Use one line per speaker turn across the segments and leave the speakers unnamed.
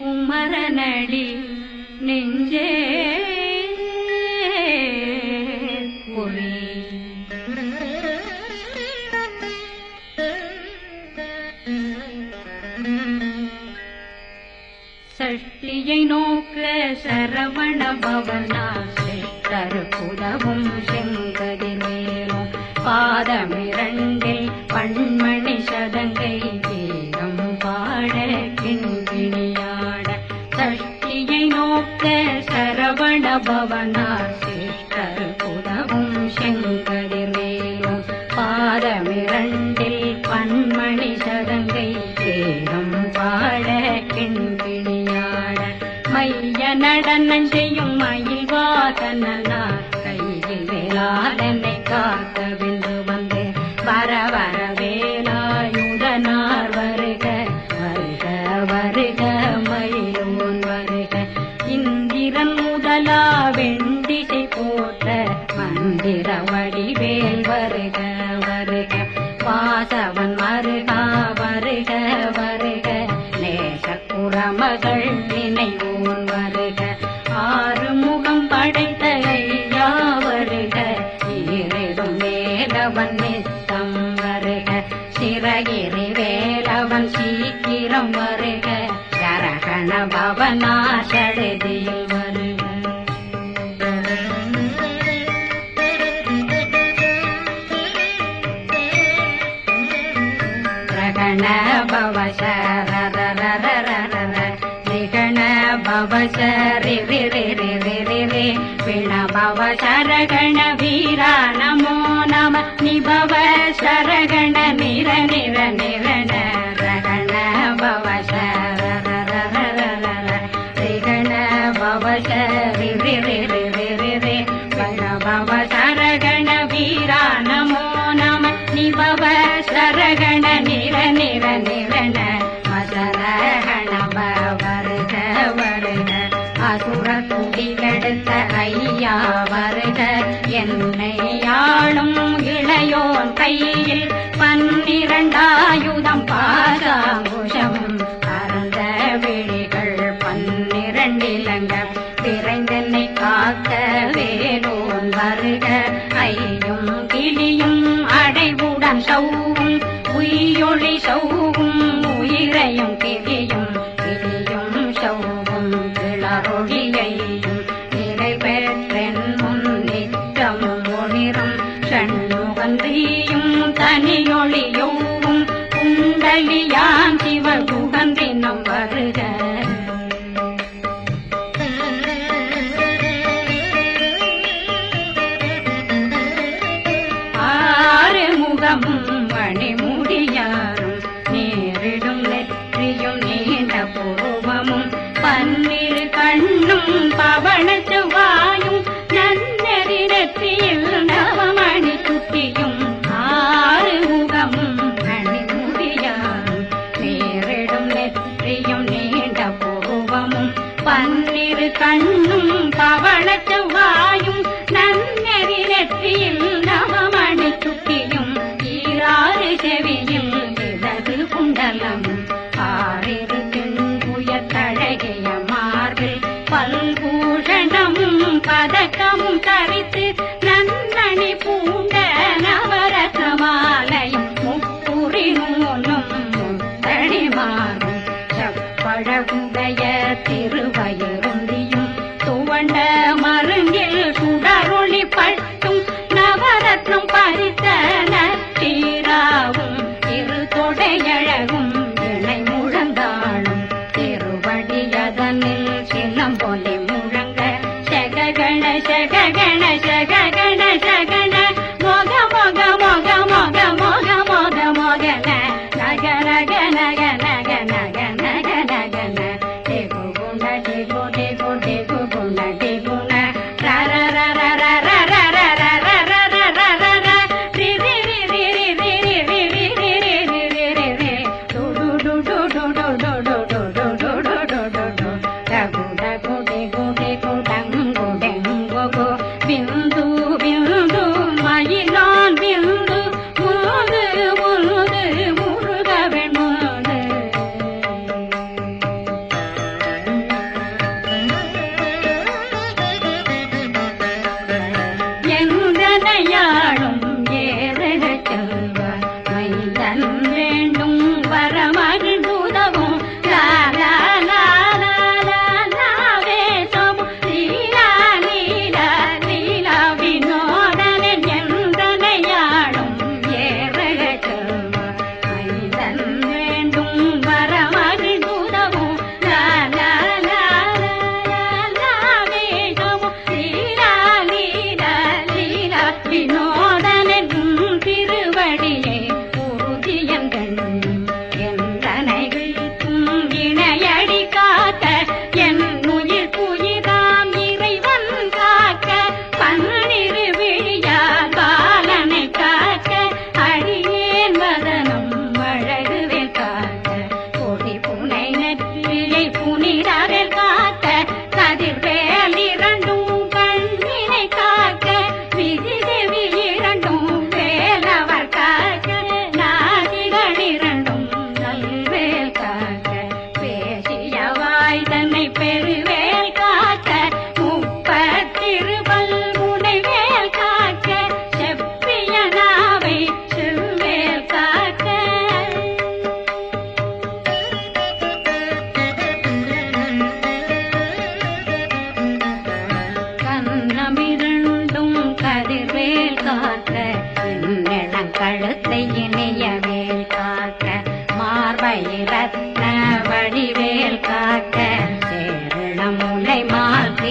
குமரனடி நெஞ்சே பொறி. சஷ்டியை நோக்க சரவண பவனாசை தருப்புதவும் மங்கம் பாட கிண்கிணியாட மைய நடனம் செய்யும் மயில் வாசனார் கையில் வேளாடனை காக்க நிபவ சரகண வீரா நமோ நம நிபவ சரகண நிர நிர கையில் பன்னிரண்டாயுதம் பாகாமுஷமும் அறந்த விழிகள் பன்னிரண்டிலங்க. விரைந்தனை காக்க வேலோன் வருக. ஐயும் கிளியும் அடைவுடன் சௌவும். உயிரொளி சௌவும். உயிரையும் கிளி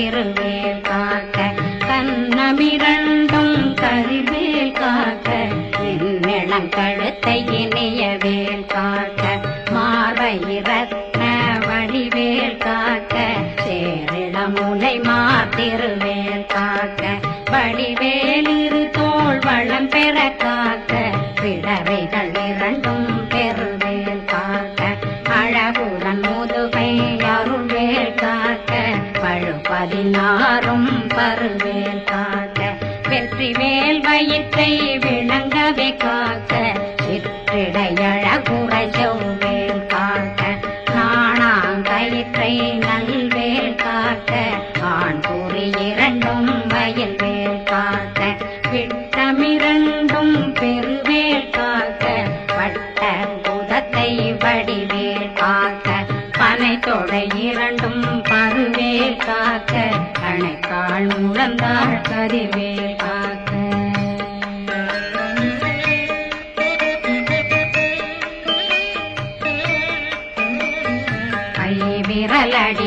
மால் காக்க கண்ணமிரண்டும் கதிர்வேல் காக்க என்னிடம் கழுத்தை இணையவேல் காக்க மார்பை ரத்ன வடிவேல் காக்க சேரிட முலை மாத்திருவேல் காக்க வடிவேலிரு தோல் வளம் பெற காக்க பிடவைகள் யாரும் பருவேல் காக்க வெற்றி வேல் வயிற்றை விளங்கவே காக்க.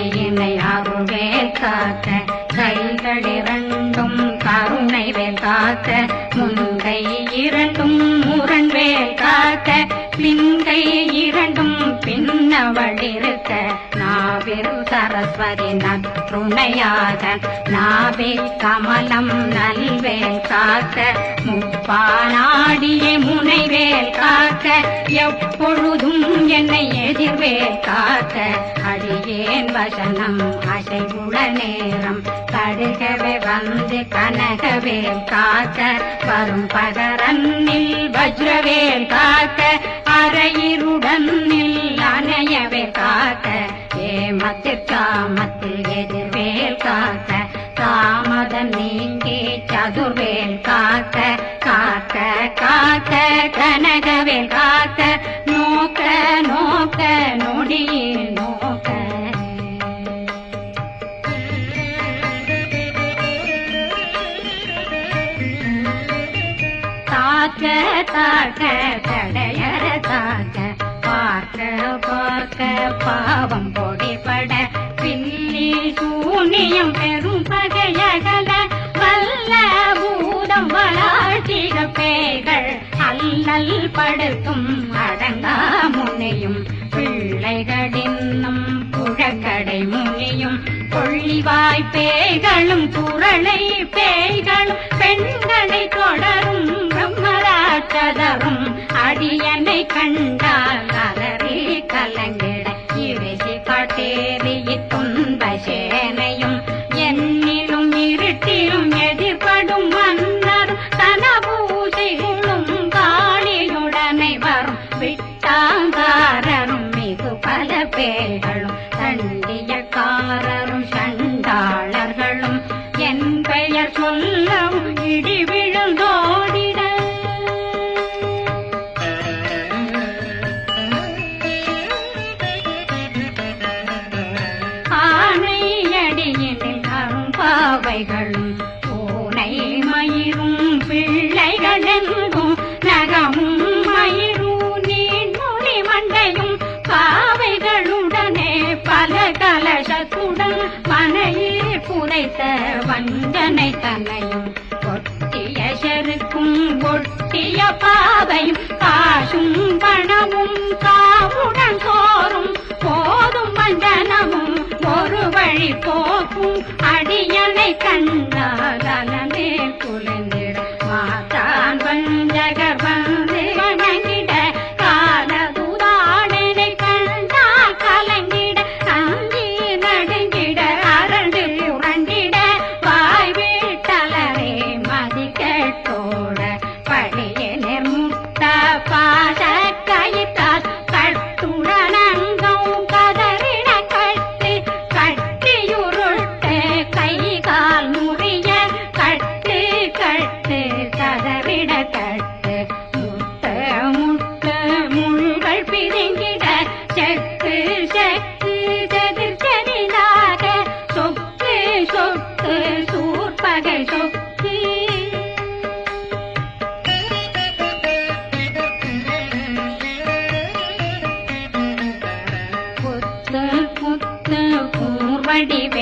விரலடியினை அருள்வேல் காக்க கைகள் இரண்டும் கருணை வேல் காத்த முன்கை இரண்டும் முரண் வேல் காத்த பின்கை இரண்டும் பின்னவழிருக்க நாவிரு சரஸ்வதி நற்றுணையாக நாவே கமலம் நல்வேல் காக்க முப்பானாடியே முனைவேல் காக்க எப்பொழுதும் என்னை எதிர்வேல் காக்க. அடியேன் வசனம் அசைவுள நேரம் கடுகவே வந்து கனகவேல் காக்க வரும் பகரன்னில் வஜ்ரவேல் காக்க அரையிருடன் அணையவே காக்க ஏமத்தில் காமத்தில் பாவம் பொடிபட பின்னி சூனியம் பெரும் பகையகல வல்ல பூதம் வளாழ்த்திக பேய்கள் அல்லல் படுத்தும் அடங்கா முனையும். பிள்ளைகளின்னும் புழக்கடை முனியும். கொள்ளிவாய் பேய்களும் குரளை பேய்களும் பெண்களை தொடரும் பிரம்மராட்சதரும். அடியனை கண்டால் அலறி கலங்கே வஞ்சனை தன்னையும் ஒட்டிய செருக்கும் ஒட்டிய பாவையும் காசும் பணமும் காவுடன் சோறும் போதும் வஞ்சனமும் ஒரு வழி போக்கும் அடியனை கண்டால் அலமே குலைந்திட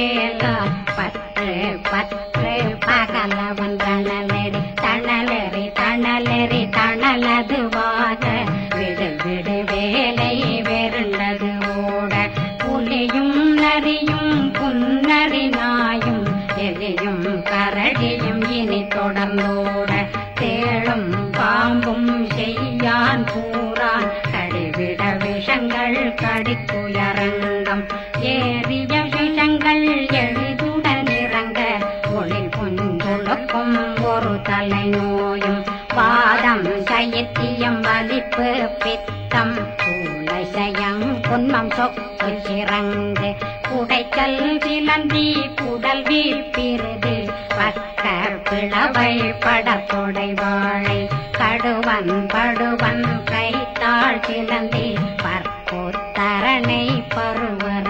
வேளாண் பற்று பற்று தலைநோயும் பாதம் சயத்தியம் வலிப்பு பித்தம் பூலசயம் பொன்மம் சொக்கு சிறங்கு குடைச்சல் சிலந்தி குடல் வீழ்பிருது. பக்கர் பிளவை படத்தொடை வாழை கடுவன் படுவன் கைத்தாள் சிலந்தி பற்போத்தரணை பருவர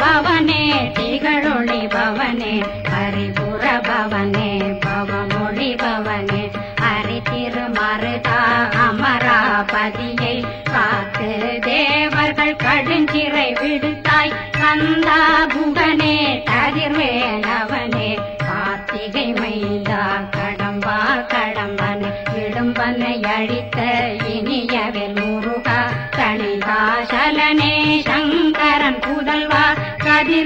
பவனே திகழொளி பவனே பரிபுர பவனே பவமொழி பவனே. ஹரி திருமருதா அமராபதியை காத்து தேவர்கள் கடுஞ்சிறை விடுத்தாய். கந்தா புகனே கதிர்வேலவனே கார்த்திகை மைந்தா கடம்பா கடம்பன் விடும்பனை அழித்த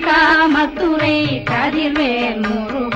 காமத்துறை கதிர்வேல் முருகன்.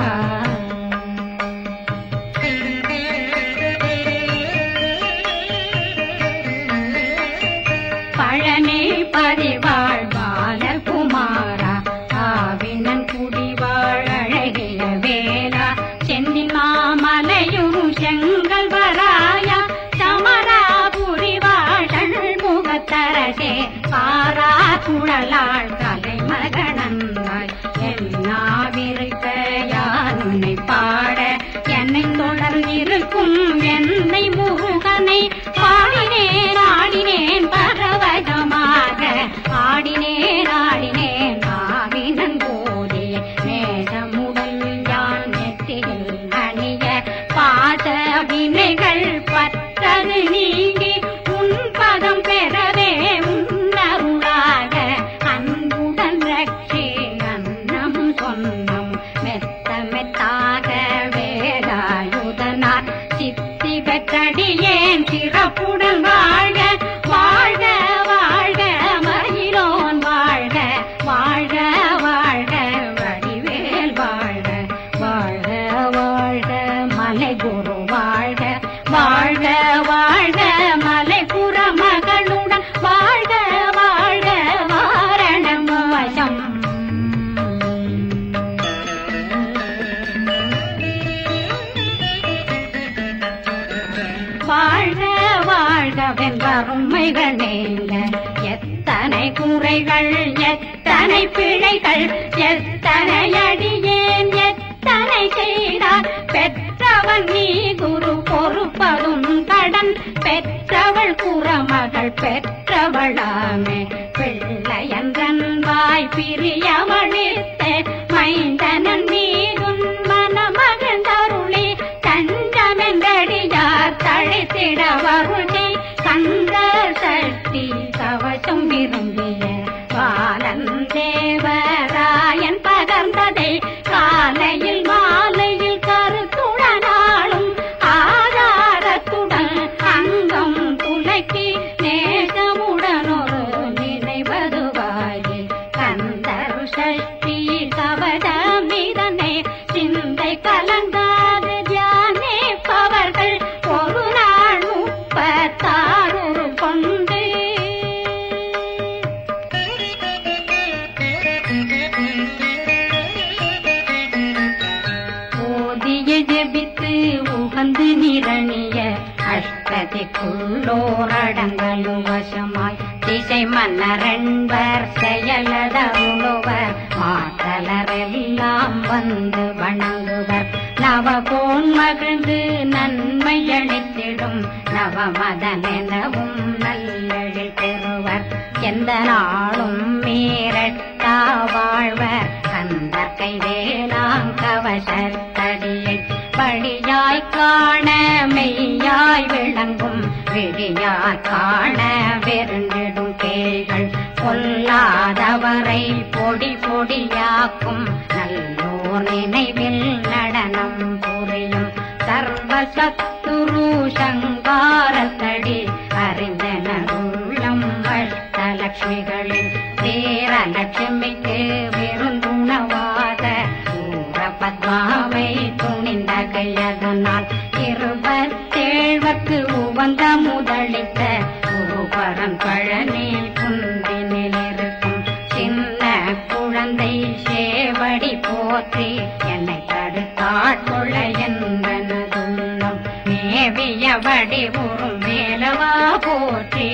ಮಹಿಮೆ விடவருணி கந்த சட்டி கவசம் விரும்பிய திக்குள்ளோரடங்கலும் வசமாய் திசை மன்னரன்பர் செயலதருளுவர் மாற்றலரெல்லாம் வந்து வணங்குவர். நவகோன் மகிழ்ந்து நன்மை அளித்திடும் நவமதனெனவும் நல்லடி பெறுவர். எந்த நாளும் மீறட்டா வாழ்வர். கந்தற்கை வேளாங் கவசத்தடியை படி காண மெய்யாய் விளங்கும் விழியாய் காண வெறுநெடும் கேள்கள் கொல்லாதவரை பொடி பொடியாக்கும் நல்லோர் நினைவில் நடனம் புரியும் சர்வசத்துரு சங்காரத்தடி அறிந்தனருள்ளம் அஷ்டலட்சுமிகளில் சேரலட்சுமிக்கு துணிந்த கையதனால் இருபத்தேழ்வக்கு உவந்த முதலித்த குருபரன் பழனி குந்தினில் இருக்கும் சின்ன குழந்தை சேவடி போற்றி என்னை தடுத்தாட்கொள்ள என்பனதுள்ளம் மேவியபடி ஒரு மேலவா போற்றி